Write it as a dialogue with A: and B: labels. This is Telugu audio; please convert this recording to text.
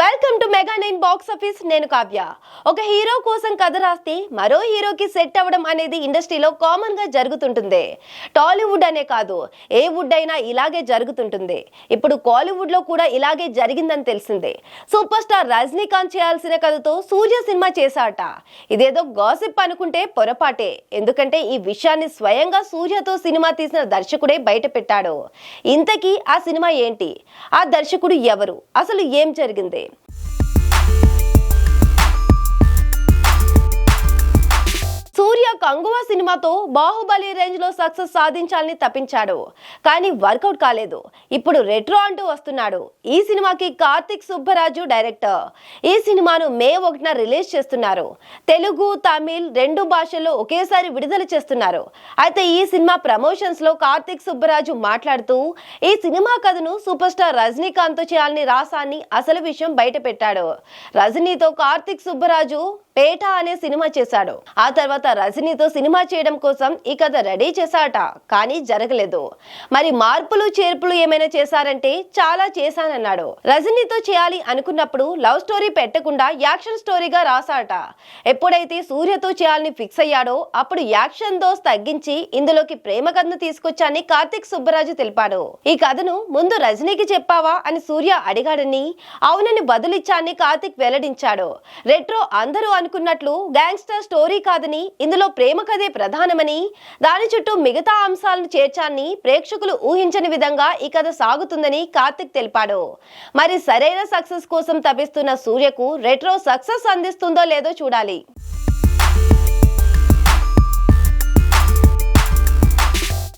A: Welcome to mega nine box office నేను కావ్య. ఒక హీరో కోసం కథ రాస్తే మరో హీరోకి సెట్ అవ్వడం అనేది ఇండస్ట్రీలో కామన్గా జరుగుతుంటుంది. టాలీవుడ్ అనే కాదు ఏ వుడ్ అయినా ఇలాగే జరుగుతుంటుంది. ఇప్పుడు కాలీవుడ్లో కూడా ఇలాగే జరిగిందని తెలిసిందే. సూపర్ స్టార్ రజనీకాంత్ చేయాల్సిన కథతో సూర్య సినిమా చేశాట. ఇదేదో గాసిప్ అనుకుంటే పొరపాటే. ఎందుకంటే ఈ విషయాన్ని స్వయంగా సూర్యతో సినిమా తీసిన దర్శకుడే బయట పెట్టాడు. ఇంతకీ ఆ సినిమా ఏంటి? ఆ దర్శకుడు ఎవరు? అసలు ఏం జరిగింది? కంగువ సినిమాతో బాహుబలి రేంజ్లో సక్సెస్ సాధించాలని తప్పించాడు. కానీ వర్కౌట్ కాలేదు. ఇప్పుడు రెట్రో అంటూ వస్తున్నాడు. ఈ సినిమాకి కార్తిక్ సుబ్బరాజు డైరెక్టర్. ఈ సినిమాను మే ఒకటిన రిలీజ్ చేస్తున్నారు. తెలుగు తమిళ్ రెండు భాషల్లో ఒకేసారి విడుదల చేస్తున్నారు. అయితే ఈ సినిమా ప్రమోషన్స్లో కార్తిక్ సుబ్బరాజు మాట్లాడుతూ ఈ సినిమా కథను సూపర్ స్టార్ రజనీకాంత్ చేయాలని రాసాన్ని అసలు విషయం బయట పెట్టాడు రజనీతో కార్తిక్ సుబ్బరాజు పేట అనే సినిమా చేశాడు. ఆ తర్వాత రజనీతో సినిమా చేయడం కోసం ఈ కథ రెడీ చేశాట కానీ జరగలేదు. మరి మార్పులు చేర్పులు ఏమైనా చేశారంటే చాలా చేశానన్నాడు. రజనీతో చేయాలి అనుకున్నప్పుడు లవ్ స్టోరీ పెట్టకుండా యాక్షన్ స్టోరీగా రాశాట. ఎప్పుడైతే సూర్యతో చేయాలని ఫిక్స్ అయ్యాడో అప్పుడు యాక్షన్ దోస్ తగ్గించి ఇందులోకి ప్రేమ కథను తీసుకొచ్చాని కార్తిక్ సుబ్బరాజు తెలిపాడు. ఈ కథను ముందు రజనీకి చెప్పావా అని సూర్య అడిగాడని అవునని బదులిచ్చాన్ని కార్తిక్ వెల్లడించాడు. రెట్రో అందరూ అనుకున్నట్లు గ్యాంగ్స్టర్ స్టోరీ కాదని ఇందులో ప్రేమ కథే ప్రధానమని దాని చుట్టూ మిగతా అంశాలను చేర్చాన్ని ప్రేక్షకులు ఊహించని విధంగా ఈ కథ సాగుతుందని కార్తిక్ తెలిపాడు. మరి సరైన సక్సెస్ కోసం తపిస్తున్న సూర్యకు రెట్రో సక్సెస్ అందిస్తుందో లేదో చూడాలి.